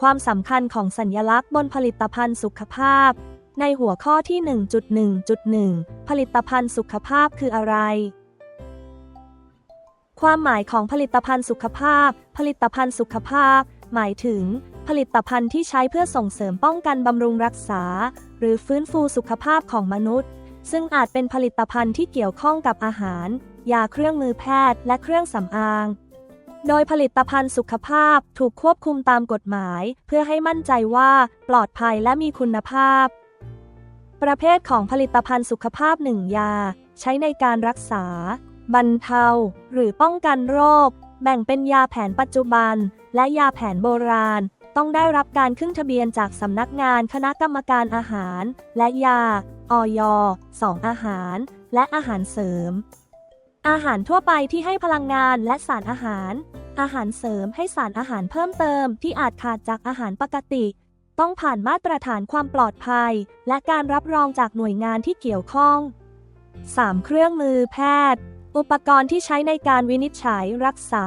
ความสำคัญของสัญลักษณ์บนผลิตภัณฑ์สุขภาพ ในหัวข้อที่ 1.1.1 ผลิตภัณฑ์สุขภาพคืออะไร ความหมายของผลิตภัณฑ์สุขภาพ ผลิตภัณฑ์สุขภาพ หมายถึง ผลิตภัณฑ์ที่ใช้เพื่อส่งเสริมป้องกันบำรุงรักษา หรือฟื้นฟูสุขภาพของมนุษย์ ซึ่งอาจเป็นผลิตภัณฑ์ที่เกี่ยวข้องกับอาหาร ยาเครื่องมือแพทย์ และเครื่องสำอาง โดยผลิตภัณฑ์สุขภาพถูกควบคุมตามกฎหมาย เพื่อให้มั่นใจว่าปลอดภัยและมีคุณภาพ ประเภทของผลิตภัณฑ์สุขภาพหนึ่งยา ใช้ในการรักษา บรรเทา หรือป้องกันโรค แบ่งเป็นยาแผนปัจจุบัน และยาแผนโบราณ ต้องได้รับการขึ้นทะเบียนจากสำนักงานคณะกรรมการอาหาร และยาออยสองอาหาร และอาหารเสริม อาหารทั่วไปที่ให้พลังงานและสารอาหาร อาหารเสริมให้สารอาหารเพิ่มเติมที่อาจขาดจากอาหารปกติ ต้องผ่านมาตรฐานความปลอดภัย และการรับรองจากหน่วยงานที่เกี่ยวข้อง 3. เครื่องมือแพทย์ อุปกรณ์ที่ใช้ในการวินิจฉัย รักษา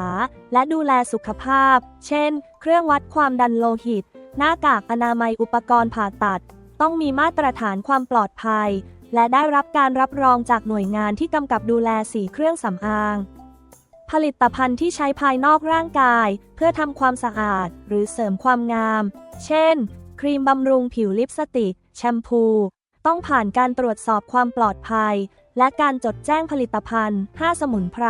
และดูแลสุขภาพ เช่น เครื่องวัดความดันโลหิต หน้ากากอนามัยอุปกรณ์ผ่าตัด ต้องมีมาตรฐานความปลอดภัย และได้รับการรับรองจากหน่วยงานที่กำกับดูแลสีเครื่องสำอาง ผลิตภัณฑ์ที่ใช้ภายนอกร่างกาย เพื่อทำความสะอาด หรือเสริมความงาม เช่น ครีมบำรุงผิวลิปสติก แชมพู ต้องผ่านการตรวจสอบความปลอดภัย และการจดแจ้งผลิตภัณฑ์ 5 สมุนไพร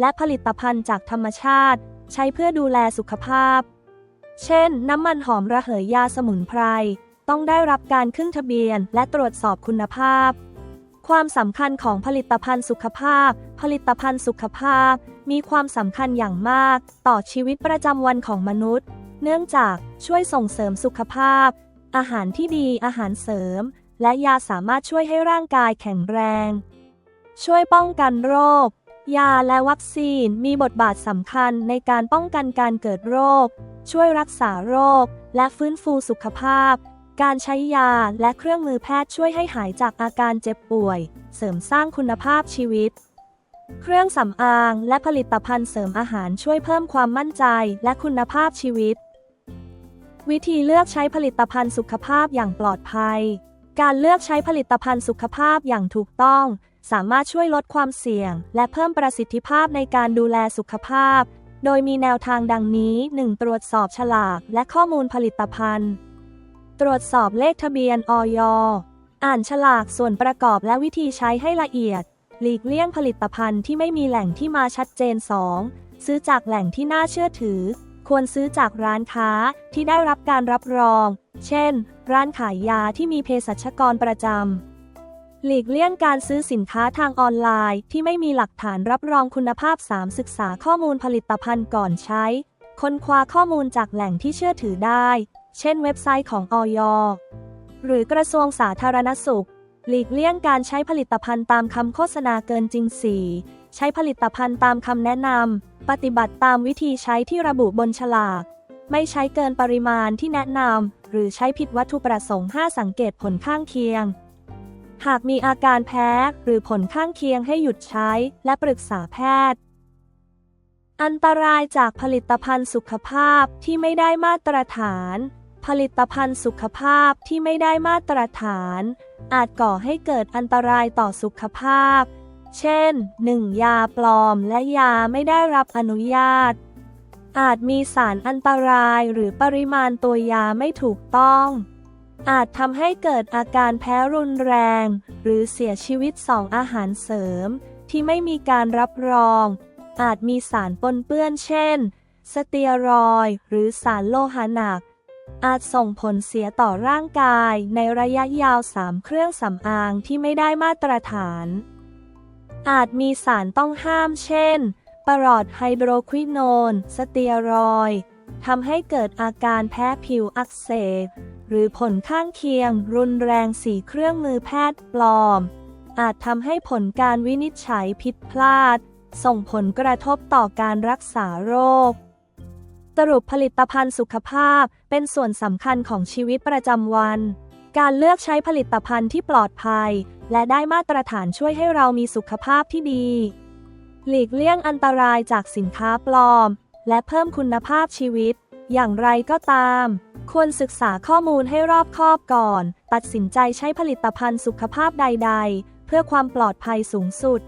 และผลิตภัณฑ์จากธรรมชาติ ใช้เพื่อดูแลสุขภาพ เช่น น้ำมันหอมระเหยยาสมุนไพร ต้องได้รับการขึ้นทะเบียน และตรวจสอบคุณภาพ ความสำคัญของผลิตภัณฑ์สุขภาพ ผลิตภัณฑ์สุขภาพ มีความสำคัญอย่างมาก ต่อชีวิตประจำวันของมนุษย์ เนื่องจากช่วยส่งเสริมสุขภาพ อาหารที่ดีอาหารเสริม และยาสามารถช่วยให้ร่างกายแข็งแรง ช่วยป้องกันโรค ยาและวัคซีนมีบทบาทสำคัญในการป้องกันการเกิดโรค ช่วยรักษาโรค และฟื้นฟูสุขภาพ การใช้ยาและเครื่องมือแพทย์ช่วยให้หายจากอาการเจ็บป่วย เสริมสร้างคุณภาพชีวิต เครื่องสำอางและผลิตภัณฑ์เสริมอาหารช่วยเพิ่มความมั่นใจและคุณภาพชีวิต วิธีเลือกใช้ผลิตภัณฑ์สุขภาพอย่างปลอดภัย การเลือกใช้ผลิตภัณฑ์สุขภาพอย่างถูกต้อง สามารถช่วยลดความเสี่ยง และเพิ่มประสิทธิภาพในการดูแลสุขภาพ โดยมีแนวทางดังนี้ 1. ตรวจสอบฉลากและข้อมูลผลิตภัณฑ์ ตรวจสอบเลขทะเบียนอย อ่านฉลากส่วนประกอบและวิธีใช้ให้ละเอียด หลีกเลี่ยงผลิตภัณฑ์ที่ไม่มีแหล่งที่มาชัดเจน 2. ซื้อจากแหล่งที่น่าเชื่อถือ ควรซื้อจากร้านค้าที่ได้รับการรับรอง เช่น ร้านขายยาที่มีเภสัชกรประจำ หลีกเลี่ยงการซื้อสินค้าทางออนไลน์ ที่ไม่มีหลักฐานรับรองคุณภาพ 3. ศึกษาข้อมูลผลิตภัณฑ์ก่อนใช้ ค้นคว้าข้อมูลจากแหล่งที่เชื่อถือได้ เช่นเว็บไซต์ของอย หรือกระทรวงสาธารณสุข หลีกเลี่ยงการใช้ผลิตภัณฑ์ตามคำโฆษณาเกินจริง 4. ใช้ผลิตภัณฑ์ตามคำแนะนำ ปฏิบัติตามวิธีใช้ที่ระบุบนฉลาก ไม่ใช้เกินปริมาณที่แนะนำ หรือใช้ผิดวัตถุประสงค์ 5 สังเกตผลข้างเคียง หากมีอาการแพ้หรือผลข้างเคียงให้หยุดใช้และปรึกษาแพทย์อันตรายจากผลิตภัณฑ์สุขภาพที่ไม่ได้มาตรฐาน ผลิตภัณฑ์สุขภาพที่ไม่ได้มาตรฐาน อาจก่อให้เกิดอันตรายต่อสุขภาพ เช่น 1. ยาปลอมและยาไม่ได้รับอนุญาต อาจมีสารอันตรายหรือปริมาณตัวยาไม่ถูกต้อง อาจทำให้เกิดอาการแพ้รุนแรง หรือเสียชีวิตสองอาหารเสริม ที่ไม่มีการรับรอง อาจมีสารปนเปื้อนเช่น สเตียรอยหรือสารโลหะหนัก อาจส่งผลเสียต่อร่างกายในระยะยาว 3 เครื่องสำอางที่ไม่ได้มาตรฐาน อาจมีสารต้องห้ามเช่น ปรอดไฮโดรควิโนน สเตียรอยทำให้เกิดอาการแพ้ผิวอักเสบ หรือผลข้างเคียง รุนแรงสีเครื่องมือแพทย์ปลอม อาจทำให้ผลการวินิจฉัยผิดพลาด ส่งผลกระทบต่อการรักษาโรค สรุปผลิตภัณฑ์สุขภาพเป็นส่วนสำคัญของชีวิตประจำวัน การเลือกใช้ผลิตภัณฑ์ที่ปลอดภัย และได้มาตรฐานช่วยให้เรามีสุขภาพที่ดี หลีกเลี่ยงอันตรายจากสินค้าปลอม และเพิ่มคุณภาพชีวิต อย่างไรก็ตาม ควรศึกษาข้อมูลให้รอบคอบก่อน ตัดสินใจใช้ผลิตภัณฑ์สุขภาพใด ๆ เพื่อความปลอดภัยสูงสุด